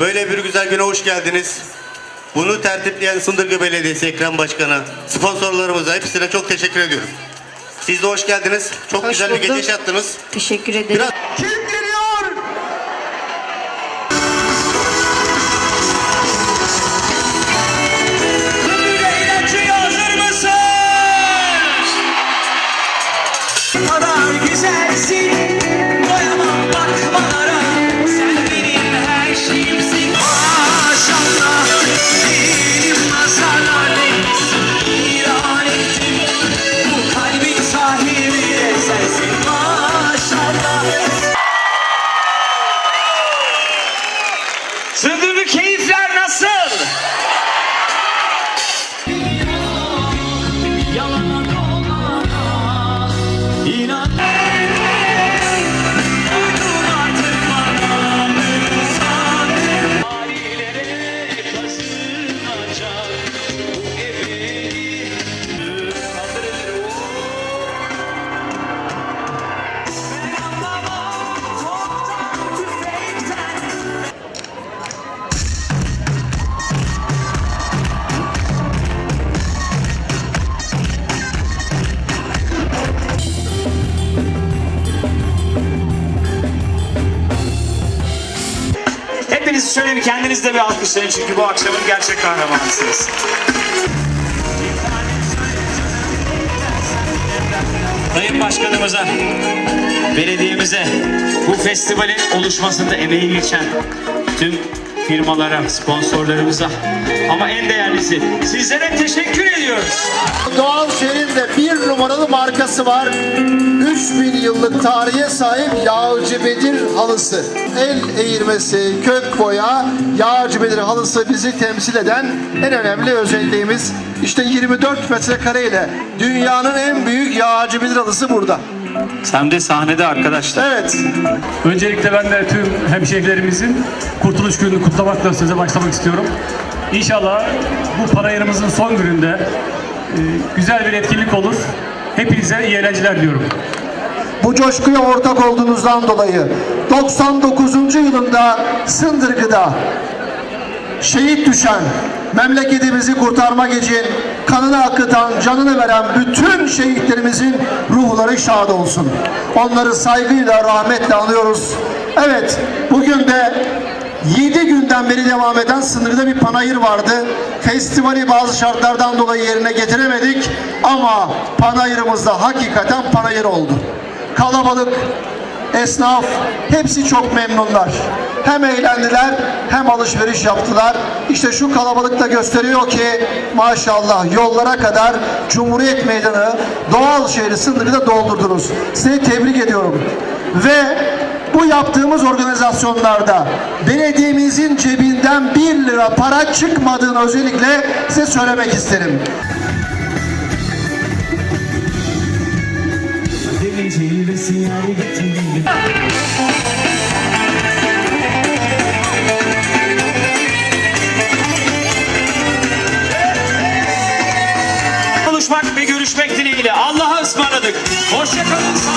Böyle bir güzel güne hoş geldiniz. Bunu tertipleyen Sındırgı Belediyesi Ekrem Başkan'a, sponsorlarımıza hepsine çok teşekkür ediyorum. Siz de hoş geldiniz. Çok Hoş güzel bir gece yaşattınız. Teşekkür ederim. Biraz Kim geliyor? Eğlenceye hazır mısın? kadar güzelsin kendiniz de bir alkışlayın çünkü bu akşamın gerçek kahramanısınız. Sayın Başkanımıza, belediyemize, bu festivalin oluşmasında emeği geçen tüm firmalara, sponsorlarımıza ama en değerlisi sizlere teşekkür ediyoruz. Doğal Şehir'in de bir numaralı markası var. 3000 yıllık tarihe sahip Yağcı Bedir halısı. El eğirmesi, kök boya, Yağcı Bedir halısı bizi temsil eden en önemli özelliğimiz. İşte 24 metrekare ile dünyanın en büyük Yağcı Bedir halısı burada. Hem de sahnede arkadaşlar. Evet. Öncelikle ben de tüm hemşehrilerimizin Kurtuluş Günü'nü kutlamakla söze başlamak istiyorum. İnşallah bu panayırımızın son gününde e, güzel bir etkinlik olur. Hepinize iyi eğlenceler diliyorum. Bu coşkuya ortak olduğunuzdan dolayı 99. yılında Sındırgı'da şehit düşen, memleketimizi kurtarmak için kanını akıtan, canını veren bütün şehitlerimizin ruhları şad olsun. Onları saygıyla, rahmetle anıyoruz. Evet, bugün de 7 günden beri devam eden sınırda bir panayır vardı. Festivali bazı şartlardan dolayı yerine getiremedik ama panayırımızda hakikaten panayır oldu. Kalabalık, esnaf hepsi çok memnunlar. Hem eğlendiler hem alışveriş yaptılar. İşte şu kalabalık da gösteriyor ki maşallah yollara kadar Cumhuriyet Meydanı doğal şehri sınırı da doldurdunuz. Sizi tebrik ediyorum. Ve bu yaptığımız organizasyonlarda belediyemizin cebinden 1 lira para çıkmadığını özellikle size söylemek isterim. Deli cilvesi yer getirdi niyetine ile Allah'a ısmarladık. Hoşçakalın.